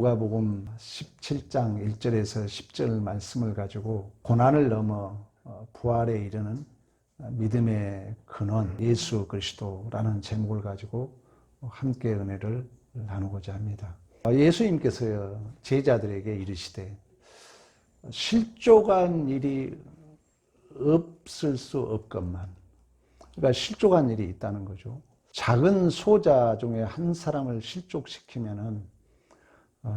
누가복음 17장 1절에서 10절 말씀을 가지고 고난을 넘어 어, 부활에 이르는 믿음의 근원 예수 그리스도라는 제목을 가지고 함께 은혜를 나누고자 합니다. 예수님께서 제자들에게 이르시되 실족한 일이 없을 수 없건만 그러니까 실족한 일이 있다는 거죠. 작은 소자 중에 한 사람을 실족시키면은 어,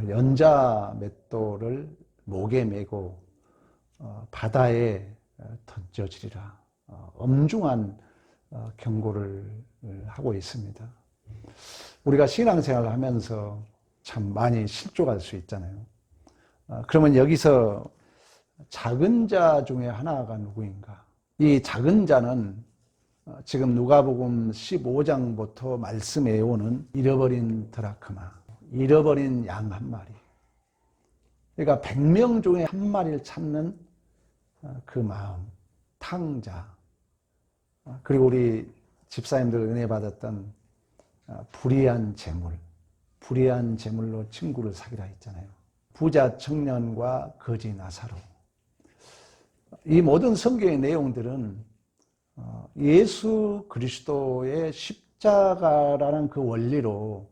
연자 맷돌을 목에 메고 어, 바다에 어, 던져지리라 엄중한 경고를 하고 있습니다. 우리가 신앙생활을 하면서 참 많이 실족할 수 있잖아요. 그러면 여기서 작은 자 중에 하나가 누구인가? 이 작은 자는 지금 누가복음 15장부터 말씀해 오는 잃어버린 드라크마 잃어버린 양 한 마리. 그러니까 100명 중에 한 마리를 찾는 어, 그 마음, 탕자. 어, 그리고 우리 집사님들 은혜 받았던 어, 불의한 재물, 불의한 재물로 친구를 사귀라 했잖아요. 부자 청년과 거지 나사로. 이 모든 성경의 내용들은 예수 그리스도의 십자가라는 그 원리로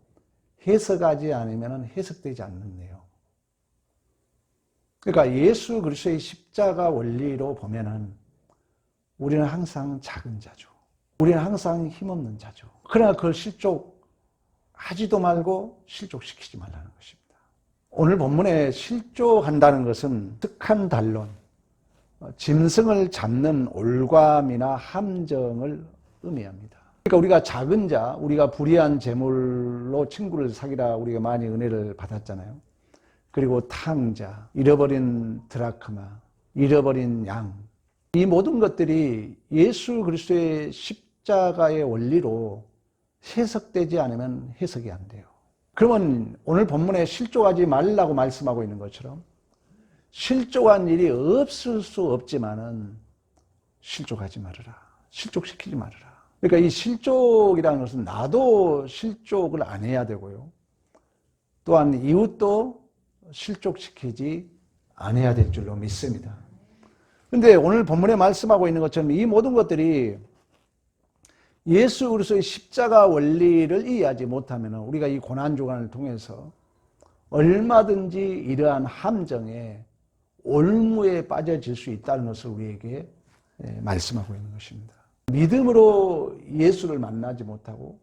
해석하지 않으면 해석되지 않는데요. 그러니까 예수 그리스도의 십자가 원리로 보면은 우리는 항상 작은 자죠. 우리는 항상 힘없는 자죠. 그러나 그걸 실족하지도 말고 실족시키지 말라는 것입니다. 오늘 본문에 실족한다는 것은 특한 단론, 짐승을 잡는 올감이나 함정을 의미합니다. 그러니까 우리가 작은 자, 우리가 불의한 재물로 친구를 사귀라 우리가 많이 은혜를 받았잖아요. 그리고 탕자, 잃어버린 드라크마, 잃어버린 양. 이 모든 것들이 예수 그리스도의 십자가의 원리로 해석되지 않으면 해석이 안 돼요. 그러면 오늘 본문에 실족하지 말라고 말씀하고 있는 것처럼 실족한 일이 없을 수 없지만은 실족하지 말아라. 실족시키지 말아라. 그러니까 이 실족이라는 것은 나도 실족을 안 해야 되고요. 또한 이웃도 실족시키지 않아야 될 줄로 믿습니다. 근데 오늘 본문에 말씀하고 있는 것처럼 이 모든 것들이 예수 그리스도의 십자가 원리를 이해하지 못하면 우리가 이 고난 주간을 통해서 얼마든지 이러한 함정에 올무에 빠져질 수 있다는 것을 우리에게 예, 말씀하고 있는 것입니다. 믿음으로 예수를 만나지 못하고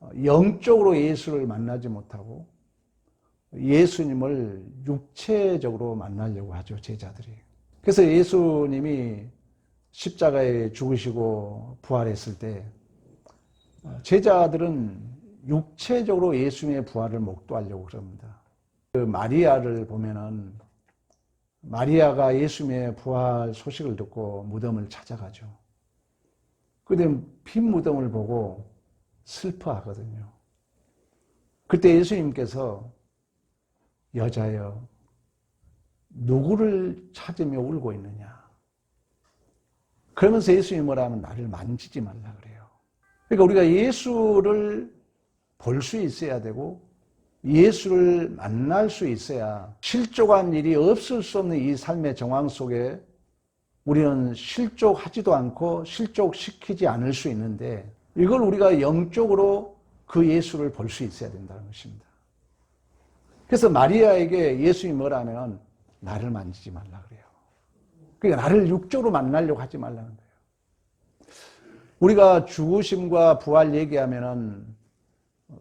어, 영적으로 예수를 만나지 못하고 예수님을 육체적으로 만나려고 하죠, 제자들이. 그래서 예수님이 십자가에 죽으시고 부활했을 때 어, 제자들은 육체적으로 예수님의 부활을 목도하려고 그럽니다. 그 마리아를 보면은 마리아가 예수님의 부활 소식을 듣고 무덤을 찾아가죠. 그때 핀 무덤을 보고 슬퍼하거든요. 그때 예수님께서 여자여 누구를 찾으며 울고 있느냐? 그러면서 예수님이 뭐라 하면 나를 만지지 말라 그래요. 그러니까 우리가 예수를 볼 수 있어야 되고 예수를 만날 수 있어야 실족한 일이 없을 수 없는 이 삶의 정황 속에 우리는 실족하지도 않고 실족시키지 않을 수 있는데 이걸 우리가 영적으로 그 예수를 볼 수 있어야 된다는 것입니다. 그래서 마리아에게 예수님이 뭐라면 나를 만지지 말라 그래요. 그러니까 나를 육적으로 만나려고 하지 말라는 거예요. 우리가 죽으심과 부활 얘기하면은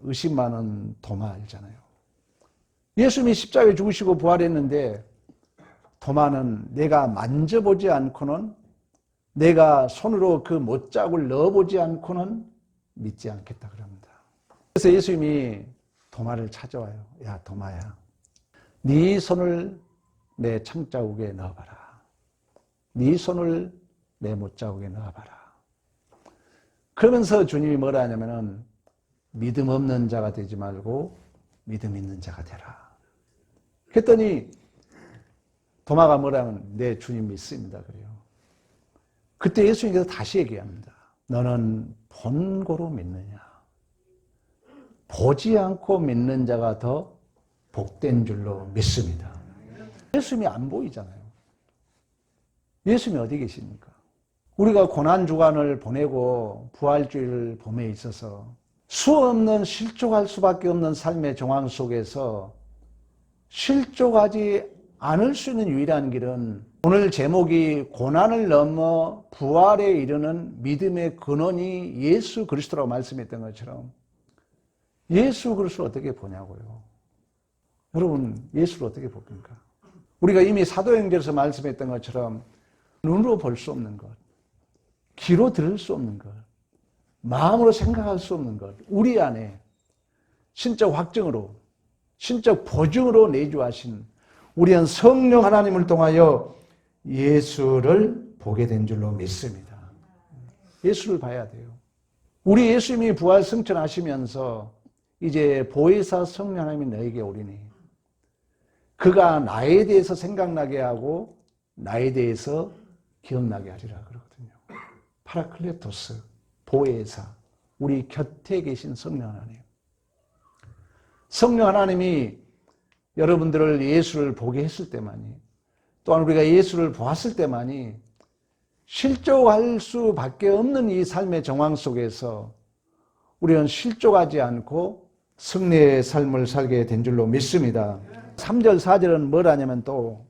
의심 많은 도마 알잖아요. 예수님이 십자가에 죽으시고 부활했는데 도마는 내가 만져보지 않고는 내가 손으로 그 못자국을 넣어보지 않고는 믿지 않겠다 그럽니다. 그래서 예수님이 도마를 찾아와요. 야 도마야, 네 손을 내 창자국에 넣어봐라. 네 손을 내 못자국에 넣어봐라. 그러면서 주님이 뭐라 하냐면은 믿음 없는 자가 되지 말고 믿음 있는 자가 되라. 그랬더니 도마가 뭐라면 내 주님 믿습니다. 그래요. 그때 예수님께서 다시 얘기합니다. 너는 본고로 믿느냐? 보지 않고 믿는 자가 더 복된 줄로 믿습니다. 예수님이 안 보이잖아요. 예수님이 어디 계십니까? 우리가 고난 주간을 보내고 부활주의를 봄에 있어서 수 없는 실족할 수밖에 없는 삶의 정황 속에서 실족하지 않을 수 있는 유일한 길은 오늘 제목이 고난을 넘어 부활에 이르는 믿음의 근원이 예수 그리스도라고 말씀했던 것처럼 예수 그리스도를 어떻게 보냐고요. 여러분 예수를 어떻게 봅니까? 우리가 이미 사도행전에서 말씀했던 것처럼 눈으로 볼 수 없는 것, 귀로 들을 수 없는 것, 마음으로 생각할 수 없는 것, 우리 안에 신적 확증으로, 신적 보증으로 내주하신 우리는 성령 하나님을 통하여 예수를 보게 된 줄로 믿습니다. 예수를 봐야 돼요. 우리 예수님이 부활 승천하시면서 이제 보혜사 성령 하나님이 너에게 오리니 그가 나에 대해서 생각나게 하고 나에 대해서 기억나게 하리라 그러거든요. 파라클레토스, 보혜사, 우리 곁에 계신 성령 하나님. 성령 하나님이 여러분들을 예수를 보게 했을 때만이 또한 우리가 예수를 보았을 때만이 실족할 수밖에 없는 이 삶의 정황 속에서 우리는 실족하지 않고 승리의 삶을 살게 된 줄로 믿습니다. 3절, 4절은 뭐라냐면 또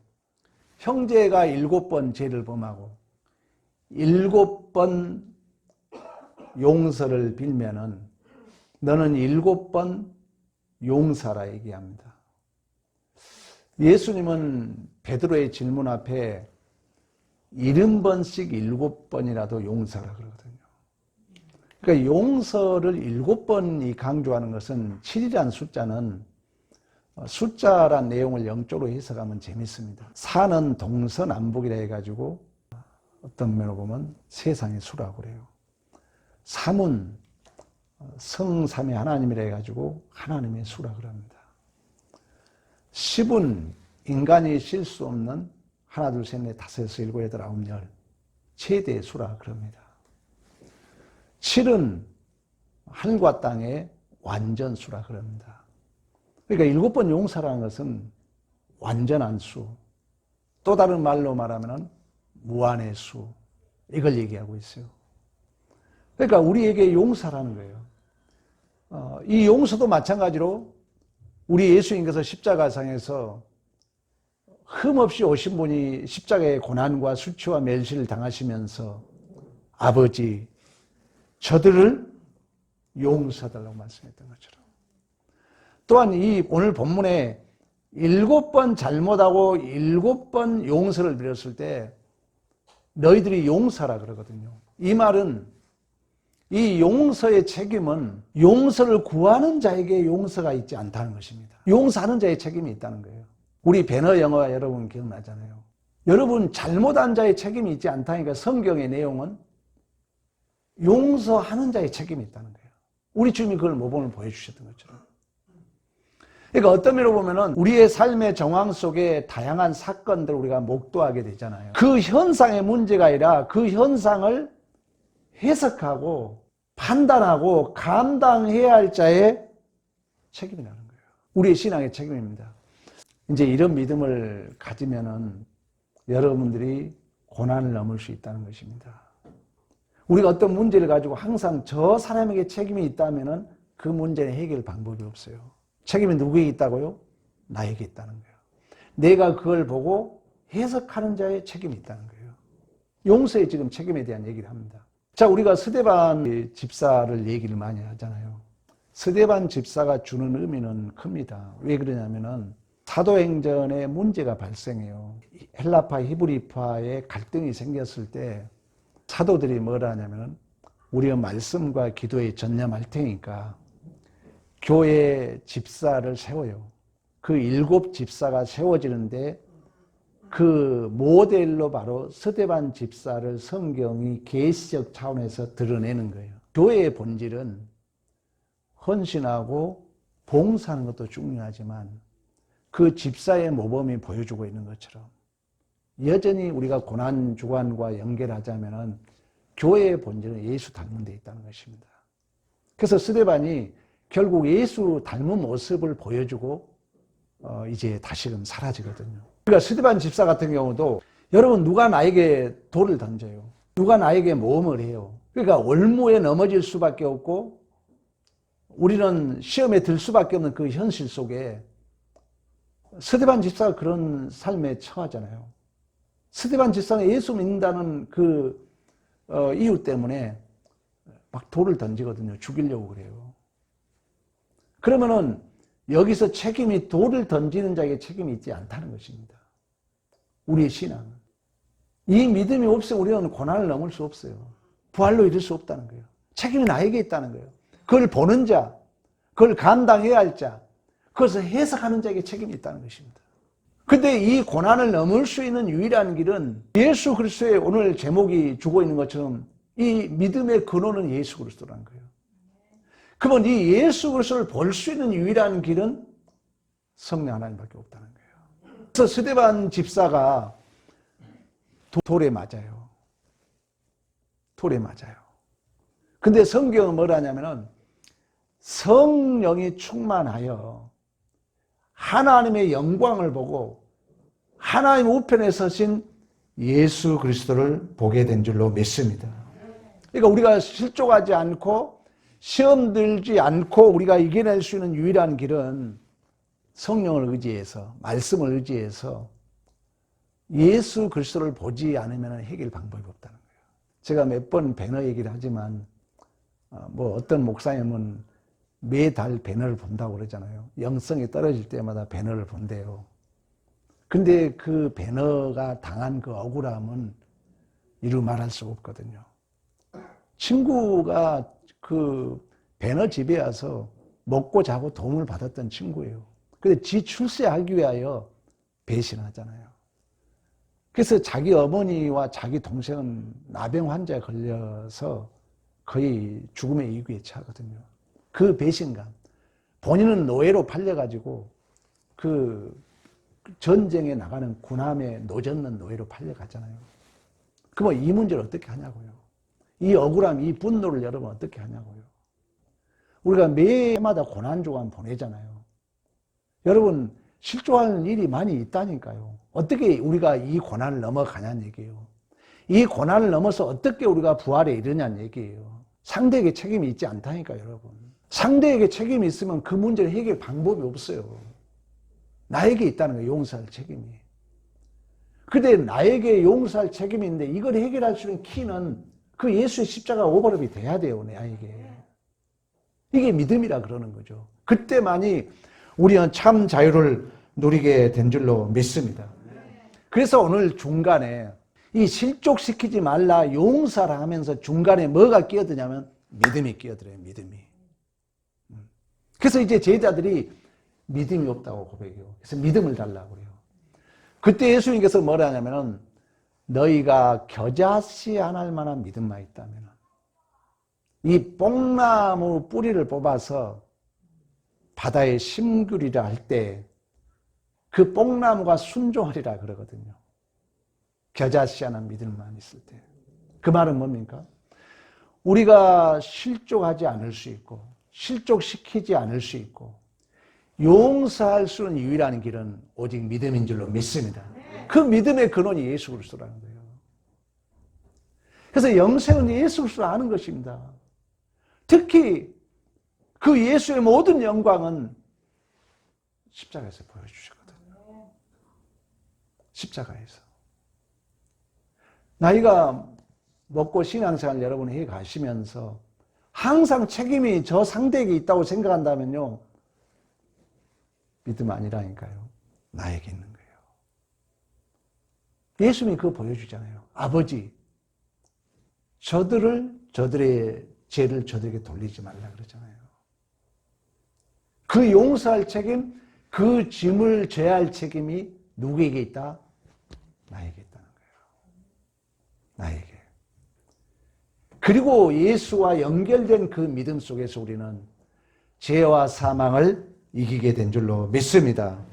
형제가 일곱 번 죄를 범하고 일곱 번 용서를 빌면은 너는 일곱 번 용사라 얘기합니다. 예수님은 베드로의 질문 앞에 일흔 번씩 일곱 번이라도 용서라 그러거든요. 그러니까 용서를 일곱 번이 강조하는 것은 7이라는 숫자는 숫자란 내용을 영적으로 해석하면 재밌습니다. 사는 동서남북이라 해가지고 어떤 면으로 보면 세상의 수라고 그래요. 삼은 성삼의 하나님이라 해가지고 하나님의 수라 그럽니다. 10은 인간이 쉴 수 없는 하나, 둘, 셋, 넷, 다섯, 여섯, 일곱, 여덟, 아홉, 열 최대의 수라 그럽니다. 7은 하늘과 땅의 완전 수라 그럽니다. 그러니까 일곱 번 용사라는 것은 완전한 수. 또 다른 말로 말하면 무한의 수. 이걸 얘기하고 있어요. 그러니까 우리에게 용사라는 거예요. 어, 이 용서도 마찬가지로 우리 예수님께서 십자가상에서 흠없이 오신 분이 십자가의 고난과 수치와 멸시를 당하시면서 아버지 저들을 용서달라고 말씀했던 것처럼 또한 이 오늘 본문에 일곱 번 잘못하고 일곱 번 용서를 드렸을 때 너희들이 용서라 그러거든요. 이 말은 이 용서의 책임은 용서를 구하는 자에게 용서가 있지 않다는 것입니다. 용서하는 자의 책임이 있다는 거예요. 우리 배너 영화 여러분 기억나잖아요. 여러분 잘못한 자의 책임이 있지 않다니까 성경의 내용은 용서하는 자의 책임이 있다는 거예요. 우리 주님이 그걸 모범을 보여주셨던 것처럼. 그러니까 어떤 면으로 보면은 우리의 삶의 정황 속에 다양한 사건들을 우리가 목도하게 되잖아요. 그 현상의 문제가 아니라 그 현상을 해석하고 판단하고 감당해야 할 자의 책임이라는 거예요. 우리의 신앙의 책임입니다. 이제 이런 믿음을 가지면은 여러분들이 고난을 넘을 수 있다는 것입니다. 우리가 어떤 문제를 가지고 항상 저 사람에게 책임이 있다면은 그 문제는 해결 방법이 없어요. 책임이 누구에게 있다고요? 나에게 있다는 거예요. 내가 그걸 보고 해석하는 자의 책임이 있다는 거예요. 용서의 지금 책임에 대한 얘기를 합니다. 자, 우리가 스데반 집사를 얘기를 많이 하잖아요. 스데반 집사가 주는 의미는 큽니다. 왜 그러냐면은 사도행전에 문제가 발생해요. 헬라파, 히브리파의 갈등이 생겼을 때 사도들이 뭐라 하냐면은 우리가 말씀과 기도에 전념할 테니까 교회 집사를 세워요. 그 일곱 집사가 세워지는데 그 모델로 바로 서대반 집사를 성경이 계시적 차원에서 드러내는 거예요. 교회의 본질은 헌신하고 봉사하는 것도 중요하지만 그 집사의 모범이 보여주고 있는 것처럼 여전히 우리가 고난 주관과 연결하자면은 교회의 본질은 예수 닮은 데 있다는 것입니다. 그래서 스데반이 결국 예수 닮은 모습을 보여주고 어, 이제 다시금 사라지거든요. 그러니까 스테반 집사 같은 경우도 여러분 누가 나에게 돌을 던져요. 누가 나에게 모험을 해요. 그러니까 올무에 넘어질 수밖에 없고 우리는 시험에 들 수밖에 없는 그 현실 속에 스테반 집사가 그런 삶에 처하잖아요. 스테반 집사가 예수 믿는다는 그 어, 이유 때문에 막 돌을 던지거든요. 죽이려고 그래요. 그러면은 여기서 책임이 돌을 던지는 자에게 책임이 있지 않다는 것입니다. 우리의 신앙은. 이 믿음이 없으면 우리는 고난을 넘을 수 없어요. 부활로 이룰 수 없다는 거예요. 책임이 나에게 있다는 거예요. 그걸 보는 자, 그걸 감당해야 할 자, 그것을 해석하는 자에게 책임이 있다는 것입니다. 근데 이 고난을 넘을 수 있는 유일한 길은 예수 그리스도의 오늘 제목이 주고 있는 것처럼 이 믿음의 근원은 예수 그리스도라는 거예요. 그러면 이 예수 그리스도를 볼 수 있는 유일한 길은 성령 하나님밖에 없다는 거예요. 그래서 스데반 집사가 돌에 맞아요. 돌에 맞아요. 근데 성경은 뭐라 하냐면은 성령이 충만하여 하나님의 영광을 보고 하나님 우편에 서신 예수 그리스도를 보게 된 줄로 믿습니다. 그러니까 우리가 실족하지 않고 시험 들지 않고 우리가 이겨낼 수 있는 유일한 길은 성령을 의지해서 말씀을 의지해서 예수 그리스도를 보지 않으면 해결 방법이 없다는 거예요. 제가 몇 번 배너 얘기를 하지만 어, 뭐 어떤 목사님은 매달 배너를 본다고 그러잖아요. 영성이 떨어질 때마다 배너를 본대요. 근데 그 배너가 당한 그 억울함은 이루 말할 수가 없거든요. 친구가 그 배너 집에 와서 먹고 자고 도움을 받았던 친구예요. 근데 지 출세하기 위하여 배신하잖아요. 그래서 자기 어머니와 자기 동생은 나병 환자에 걸려서 거의 죽음의 위기에 처하거든요. 그 배신감. 본인은 노예로 팔려가지고 그 전쟁에 나가는 군함에 노젓는 노예로 팔려가잖아요. 그러면 이 문제를 어떻게 하냐고요. 이 억울함, 이 분노를 여러분 어떻게 하냐고요. 우리가 매마다 고난주간 보내잖아요. 여러분, 실족하는 일이 많이 있다니까요. 어떻게 우리가 이 고난을 넘어가냐는 얘기예요. 이 고난을 넘어서 어떻게 우리가 부활에 이르냐는 얘기예요. 상대에게 책임이 있지 않다니까, 여러분. 상대에게 책임이 있으면 그 문제를 해결 방법이 없어요. 나에게 있다는 거예요, 용서할 책임이. 근데 나에게 용서할 책임이 있는데 이걸 해결할 수 있는 키는 그 예수의 십자가 오버랩이 돼야 돼요, 나에게. 이게 믿음이라 그러는 거죠. 그때만이 우리는 참 자유를 누리게 된 줄로 믿습니다. 그래서 오늘 중간에 이 실족시키지 말라 용서라 하면서 중간에 뭐가 끼어드냐면 믿음이 끼어들어요, 믿음이. 음. 그래서 이제 제자들이 믿음이 없다고 고백해요. 그래서 믿음을 달라고 그래요. 그때 예수님께서 뭐라 하냐면은 너희가 겨자씨 안할 만한 믿음만 있다면 이 뽕나무 뿌리를 뽑아서 바다에 심규리라 할 때 그 뽕나무가 순종하리라 그러거든요. 겨자씨 하나 믿음만 있을 때. 그 말은 뭡니까? 우리가 실족하지 않을 수 있고 실족시키지 않을 수 있고 용서할 수 있는 유일한 길은 오직 믿음인 줄로 믿습니다. 그 믿음의 근원이 예수 그리스도라는 거예요. 그래서 영생은 예수 그리스도를 아는 것입니다. 특히 그 예수의 모든 영광은 십자가에서 보여주셨거든요. 십자가에서. 나이가 먹고 신앙생활 여러분 해 가시면서 항상 책임이 저 상대에게 있다고 생각한다면요. 믿음 아니라니까요. 나에게 있는 거 예수님이 그거 보여주잖아요. 아버지, 저들을, 저들의 죄를 저들에게 돌리지 말라 그러잖아요. 그 용서할 책임, 그 짐을 져야 할 책임이 누구에게 있다? 나에게 있다는 거예요. 나에게. 그리고 예수와 연결된 그 믿음 속에서 우리는 죄와 사망을 이기게 된 줄로 믿습니다.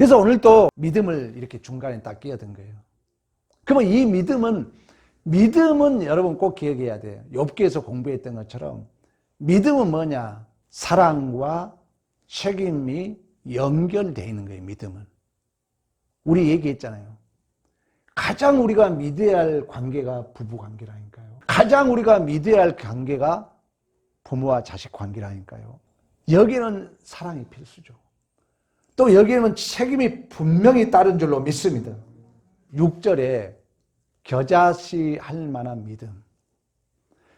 그래서 오늘 또 믿음을 이렇게 중간에 딱 끼어든 거예요. 그러면 이 믿음은 믿음은 여러분 꼭 기억해야 돼요. 욥기에서 공부했던 것처럼 믿음은 뭐냐? 사랑과 책임이 연결되어 있는 거예요, 믿음은. 우리 얘기했잖아요. 가장 우리가 믿어야 할 관계가 부부 관계라니까요. 가장 우리가 믿어야 할 관계가 부모와 자식 관계라니까요. 여기는 사랑이 필수죠. 또 여기에는 책임이 분명히 따른 줄로 믿습니다. 6절에 겨자씨 할 만한 믿음.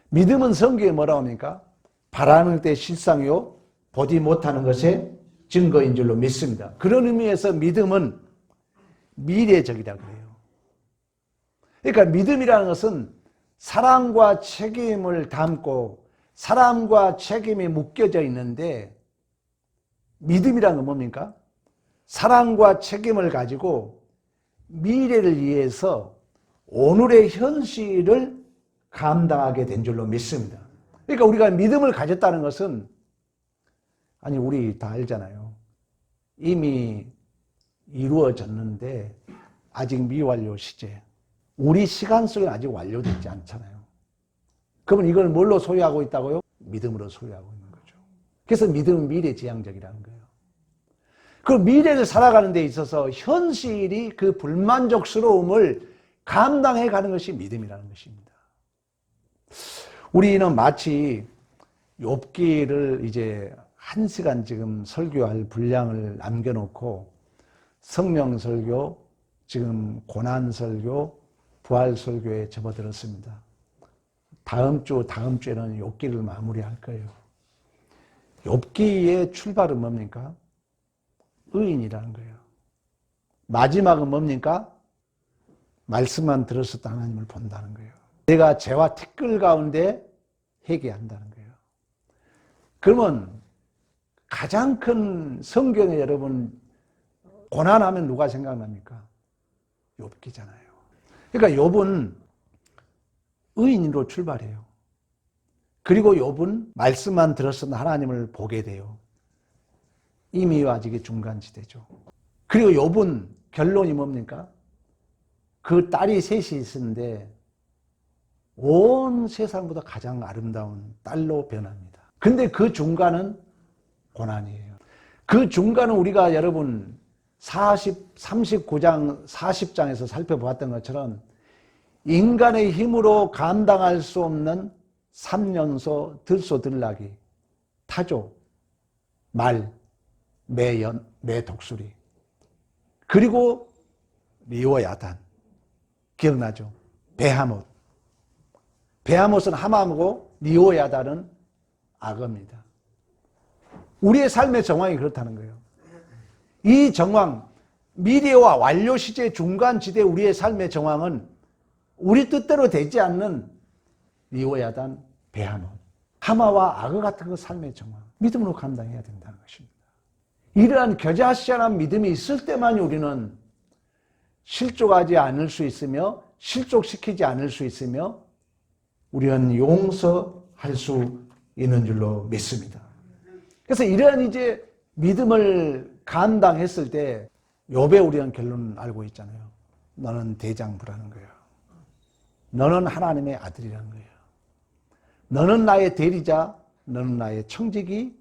믿음은 성경에 뭐라고 합니까? 바라는 때 실상이요, 보지 못하는 것의 증거인 줄로 믿습니다. 그런 의미에서 믿음은 미래적이라 그래요. 그러니까 믿음이라는 것은 사랑과 책임을 담고 사랑과 책임이 묶여져 있는데 믿음이라는 건 뭡니까? 사랑과 책임을 가지고 미래를 위해서 오늘의 현실을 감당하게 된 줄로 믿습니다. 그러니까 우리가 믿음을 가졌다는 것은 아니 우리 다 알잖아요. 이미 이루어졌는데 아직 미완료 시제. 우리 시간 속에 아직 완료되지 않잖아요. 그러면 이걸 뭘로 소유하고 있다고요? 믿음으로 소유하고 있는 거죠. 그래서 믿음은 미래 지향적이라는 거예요. 그 미래를 살아가는 데 있어서 현실이 그 불만족스러움을 감당해 가는 것이 믿음이라는 것입니다. 우리는 마치 욥기를 이제 한 시간 지금 설교할 분량을 남겨놓고 성령 설교, 지금 고난 설교, 부활 설교에 접어들었습니다. 다음 주, 다음 주에는 욥기를 마무리할 거예요. 욥기의 출발은 뭡니까? 의인이라는 거예요. 마지막은 뭡니까? 말씀만 들었을 때 하나님을 본다는 거예요. 내가 죄와 티끌 가운데 회개한다는 거예요. 그러면 가장 큰 성경에 여러분 고난하면 누가 생각납니까? 욥기잖아요. 그러니까 욥은 의인으로 출발해요. 그리고 욥은 말씀만 들었으면 하나님을 보게 돼요. 이미 아직의 중간지대죠. 그리고 욥은 결론이 뭡니까? 그 딸이 셋이 있는데 온 세상보다 가장 아름다운 딸로 변합니다. 근데 그 중간은 고난이에요. 그 중간은 우리가 여러분 40, 39장, 40장에서 살펴보았던 것처럼 인간의 힘으로 감당할 수 없는 3년소 들소들락이 타조, 말, 매연, 매독수리 그리고 리오야단 기억나죠? 베하못 베하못은 하마무고 리오야단은 악어입니다. 우리의 삶의 정황이 그렇다는 거예요. 이 정황, 미래와 완료 시제 중간 지대 우리의 삶의 정황은 우리 뜻대로 되지 않는 리오야단, 베하몬, 하마와 악어 같은 그 삶의 정황, 믿음으로 감당해야 된다는 것입니다. 이러한 겨자씨한 믿음이 있을 때만이 우리는 실족하지 않을 수 있으며 실족시키지 않을 수 있으며 우리는 용서할 수 있는 줄로 믿습니다. 그래서 이러한 이제 믿음을 감당했을 때 욥의 우리는 결론을 알고 있잖아요. 너는 대장부라는 거예요. 너는 하나님의 아들이라는 거예요. 너는 나의 대리자, 너는 나의 청지기,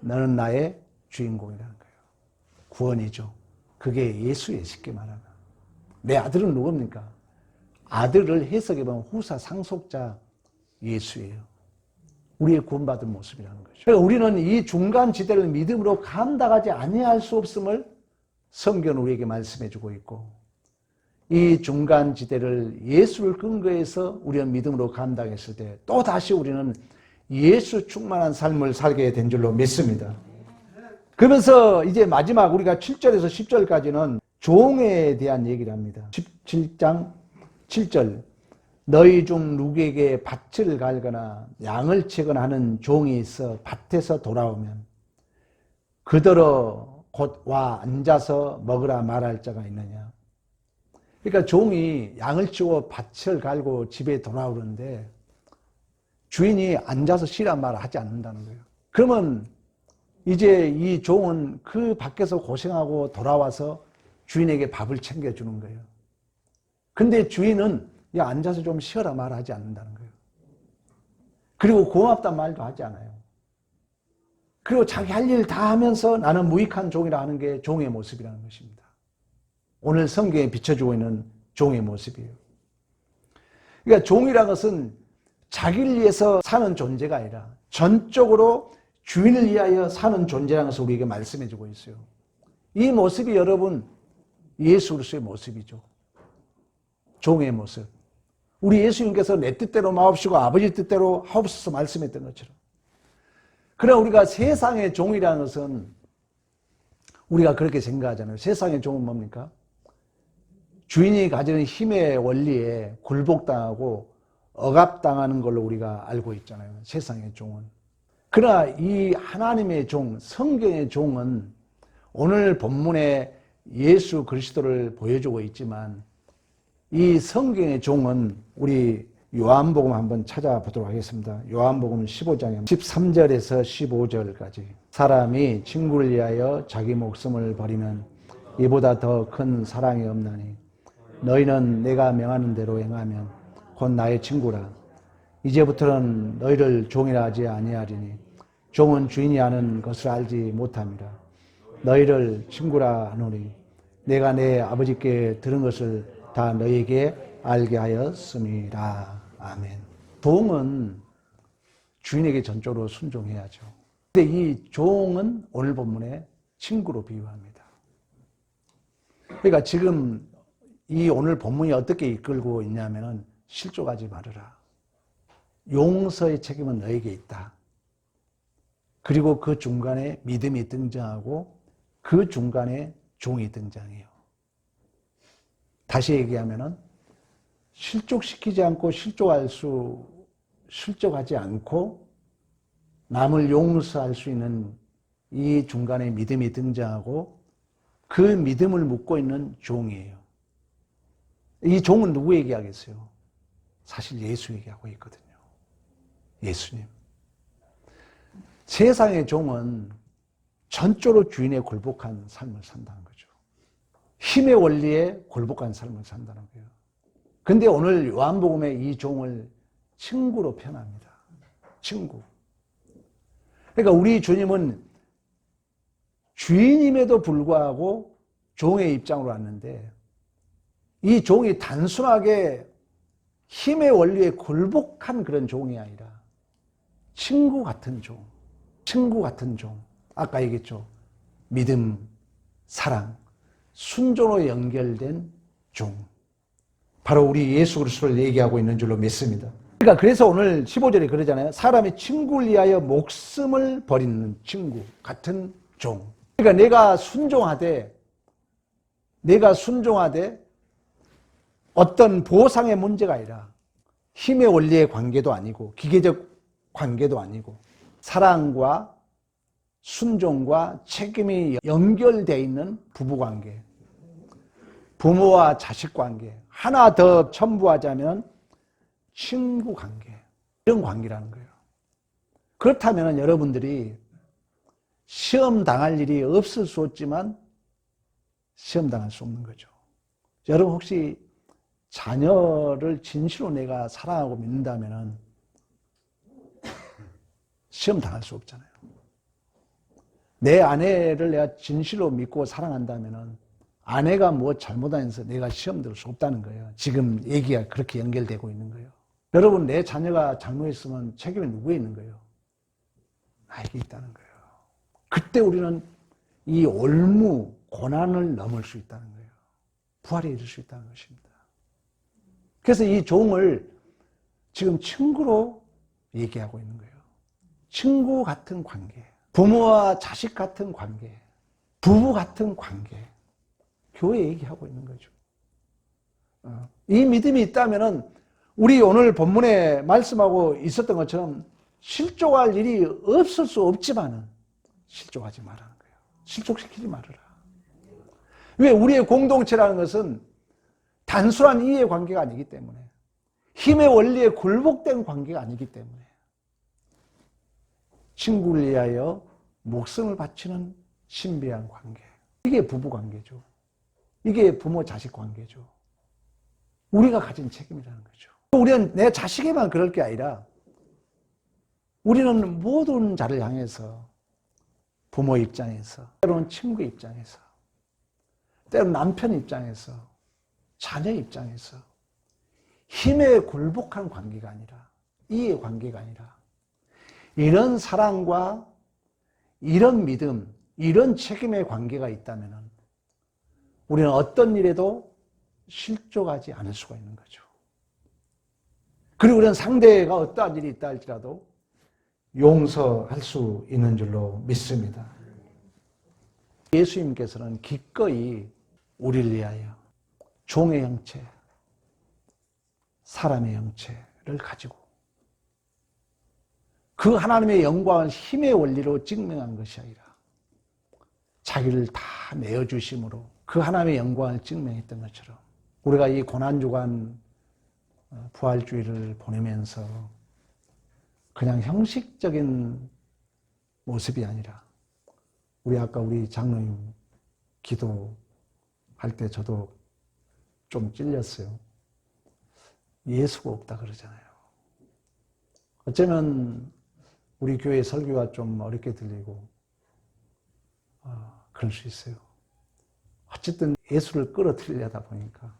너는 나의 거예요. 구원이죠. 그게 예수의 쉽게 말하면. 내 아들은 누굽니까? 아들을 해석해 보면 후사 상속자 예수예요. 우리의 구원받은 모습이라는 거죠. 그러니까 우리는 이 중간 지대를 믿음으로 감당하지 아니할 수 없음을 성경은 우리에게 말씀해 주고 있고 이 중간 지대를 예수를 근거해서 우리는 믿음으로 감당했을 때 또 다시 우리는 예수 충만한 삶을 살게 된 줄로 믿습니다. 그러면서 이제 마지막 우리가 7절에서 10절까지는 종에 대한 얘기를 합니다. 17장 7절 너희 중 누구에게 밭을 갈거나 양을 치거나 하는 종이 있어 밭에서 돌아오면 그대로 곧와 앉아서 먹으라 말할 자가 있느냐. 그러니까 종이 양을 치고 밭을 갈고 집에 돌아오는데 주인이 앉아서 쉬란 말을 하지 않는다는 거예요. 그러면 이제 이 종은 그 밖에서 고생하고 돌아와서 주인에게 밥을 챙겨주는 거예요. 근데 주인은 야, 앉아서 좀 쉬어라 말하지 않는다는 거예요. 그리고 고맙단 말도 하지 않아요. 그리고 자기 할 일 다 하면서 나는 무익한 종이라 하는 게 종의 모습이라는 것입니다. 오늘 성경에 비춰주고 있는 종의 모습이에요. 그러니까 종이라는 것은 자기를 위해서 사는 존재가 아니라 전적으로 주인을 위하여 사는 존재라는 것을 우리에게 말씀해 주고 있어요. 이 모습이 여러분 예수 그리스도의 모습이죠. 종의 모습. 우리 예수님께서 내 뜻대로 마옵시고 아버지 뜻대로 하옵소서 말씀했던 것처럼. 그러나 우리가 세상의 종이라는 것은 우리가 그렇게 생각하잖아요. 세상의 종은 뭡니까? 주인이 가지는 힘의 원리에 굴복당하고 억압당하는 걸로 우리가 알고 있잖아요. 세상의 종은. 그러나 이 하나님의 종, 성경의 종은 오늘 본문에 예수 그리스도를 보여주고 있지만 이 성경의 종은 우리 요한복음 한번 찾아보도록 하겠습니다. 요한복음 15장에 13절에서 15절까지 사람이 친구를 위하여 자기 목숨을 버리면 이보다 더 큰 사랑이 없나니 너희는 내가 명하는 대로 행하면 곧 나의 친구라 이제부터는 너희를 종이라 하지 아니하리니 종은 주인이 하는 것을 알지 못함이라 너희를 친구라 하노니 내가 내 아버지께 들은 것을 다 너희에게 알게 하였습니다. 아멘. 종은 주인에게 전적으로 순종해야죠. 근데 이 종은 오늘 본문에 친구로 비유합니다. 그러니까 지금 이 오늘 본문이 어떻게 이끌고 있냐면은 실족하지 말아라. 용서의 책임은 너에게 있다. 그리고 그 중간에 믿음이 등장하고 그 중간에 종이 등장해요. 다시 얘기하면은 실족시키지 않고 실족할 수, 실족하지 않고 남을 용서할 수 있는 이 중간에 믿음이 등장하고 그 믿음을 묻고 있는 종이에요. 이 종은 누구 얘기하겠어요? 사실 예수 얘기하고 있거든요. 예수님. 세상의 종은 전적으로 주인의 굴복한 삶을 산다는 거죠. 힘의 원리에 굴복한 삶을 산다는 거예요. 근데 오늘 요한복음에 이 종을 친구로 표현합니다. 친구. 그러니까 우리 주님은 주인임에도 불구하고 종의 입장으로 왔는데 이 종이 단순하게 힘의 원리에 굴복한 그런 종이 아니라 친구 같은 종, 친구 같은 종. 아까 얘기했죠. 믿음, 사랑, 순종으로 연결된 종. 바로 우리 예수 그리스도를 얘기하고 있는 줄로 믿습니다. 그러니까 그래서 오늘 15절에 그러잖아요. 사람이 친구를 위하여 목숨을 버리는 친구 같은 종. 그러니까 내가 순종하되 내가 순종하되 어떤 보상의 문제가 아니라 힘의 원리의 관계도 아니고 기계적 관계도 아니고 사랑과 순종과 책임이 연결되어 있는 부부 관계, 부모와 자식 관계, 하나 더 첨부하자면 친구 관계, 이런 관계라는 거예요. 그렇다면 여러분들이 시험 당할 일이 없을 수 없지만 시험 당할 수 없는 거죠. 여러분 혹시 자녀를 진실로 내가 사랑하고 믿는다면 시험 당할 수 없잖아요. 내 아내를 내가 진실로 믿고 사랑한다면 아내가 뭐 잘못하면서 내가 시험 들 수 없다는 거예요. 지금 얘기가 그렇게 연결되고 있는 거예요. 여러분, 내 자녀가 잘못했으면 책임이 누구에 있는 거예요? 나에게 있다는 거예요. 그때 우리는 이 올무, 고난을 넘을 수 있다는 거예요. 부활에 이를 수 있다는 것입니다. 그래서 이 종을 지금 친구로 얘기하고 있는 거예요. 친구 같은 관계, 부모와 자식 같은 관계, 부부 같은 관계, 교회 얘기하고 있는 거죠. 어, 이 믿음이 있다면은 우리 오늘 본문에 말씀하고 있었던 것처럼 실족할 일이 없을 수 없지만은 실족하지 말라는 거예요. 실족시키지 말아라. 왜 우리의 공동체라는 것은 단순한 이해 관계가 아니기 때문에 힘의 원리에 굴복된 관계가 아니기 때문에 친구를 위하여 목숨을 바치는 신비한 관계. 이게 부부 관계죠. 이게 부모 자식 관계죠. 우리가 가진 책임이라는 거죠. 우리는 내 자식에만 그럴 게 아니라 우리는 모든 자를 향해서 부모 입장에서, 때로는 친구 입장에서, 때로는 남편 입장에서, 자녀 입장에서 힘에 굴복한 관계가 아니라 이의 관계가 아니라 이런 사랑과 이런 믿음, 이런 책임의 관계가 있다면 우리는 어떤 일에도 실족하지 않을 수가 있는 거죠. 그리고 우리는 상대가 어떠한 일이 있다 할지라도 용서할 수 있는 줄로 믿습니다. 예수님께서는 기꺼이 우리를 위하여 종의 형체, 사람의 형체를 가지고 그 하나님의 영광을 힘의 원리로 증명한 것이 아니라 자기를 다 내어주심으로 그 하나님의 영광을 증명했던 것처럼 우리가 이 고난주간 어, 부활주의를 보내면서 그냥 형식적인 모습이 아니라 우리 아까 우리 장로님 기도할 때 저도 좀 찔렸어요. 예수가 없다 그러잖아요. 어쩌면 우리 교회 설교가 좀 어렵게 들리고 어, 그럴 수 있어요. 어쨌든 예수를 끌어들이려다 보니까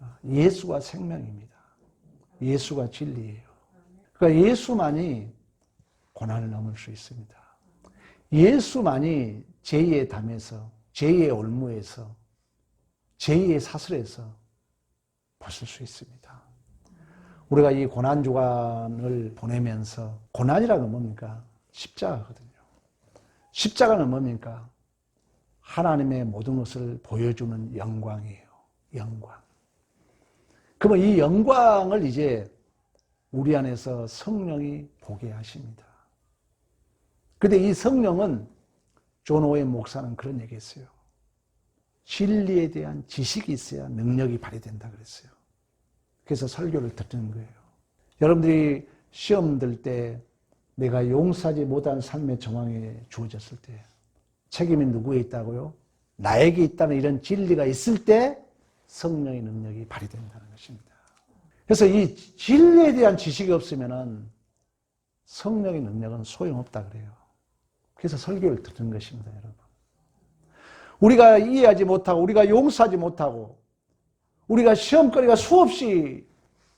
어, 예수가 생명입니다. 예수가 진리예요. 그러니까 예수만이 고난을 넘을 수 있습니다. 예수만이 제2의 담에서, 제2의 올무에서, 제2의 사슬에서 벗을 수 있습니다. 우리가 이 고난 주간을 보내면서 고난이라는 뭡니까? 십자가거든요. 십자가는 뭡니까? 하나님의 모든 것을 보여주는 영광이에요. 영광. 그러면 이 영광을 이제 우리 안에서 성령이 보게 하십니다. 근데 이 성령은 존 오웬 목사는 그런 얘기 했어요. 진리에 대한 지식이 있어야 능력이 발휘된다 그랬어요. 그래서 설교를 듣는 거예요. 여러분들이 시험 들 때 내가 용서하지 못한 삶의 정황에 주어졌을 때 책임이 누구에 있다고요? 나에게 있다는 이런 진리가 있을 때 성령의 능력이 발휘된다는 것입니다. 그래서 이 진리에 대한 지식이 없으면 성령의 능력은 소용없다 그래요. 그래서 설교를 듣는 것입니다, 여러분. 우리가 이해하지 못하고, 우리가 용서하지 못하고, 우리가 시험거리가 수없이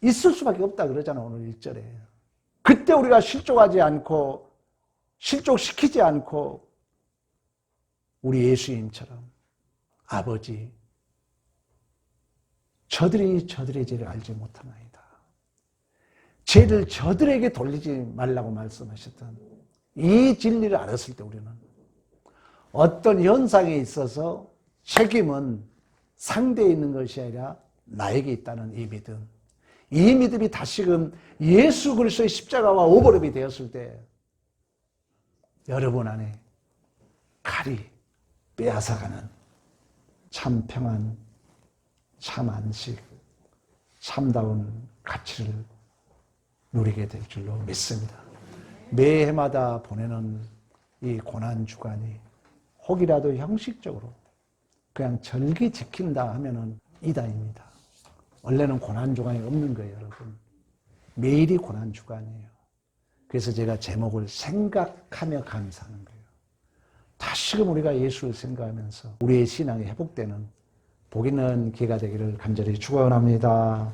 있을 수밖에 없다 그러잖아, 오늘 일절에 그때 우리가 실족하지 않고, 실족시키지 않고, 우리 예수님처럼 아버지, 저들이 저들의 죄를 알지 못하나이다. 죄를 저들에게 돌리지 말라고 말씀하셨던 이 진리를 알았을 때 우리는 어떤 현상에 있어서 책임은 상대에 있는 것이 아니라 나에게 있다는 이 믿음. 이 믿음이 다시금 예수 그리스도의 십자가와 오버랩이 되었을 때 여러분 안에 칼이 빼앗아가는 참 평안, 참 안식, 참다운 가치를 누리게 될 줄로 믿습니다. 매 해마다 보내는 이 고난 주간이 혹이라도 형식적으로 그냥 절기 지킨다 하면은 이다입니다. 원래는 고난 주간이 없는 거예요, 여러분. 매일이 고난 주간이에요. 그래서 제가 제목을 생각하며 감사하는 거예요. 다시금 우리가 예수를 생각하면서 우리의 신앙이 회복되는 복 있는 기회가 되기를 간절히 축원합니다.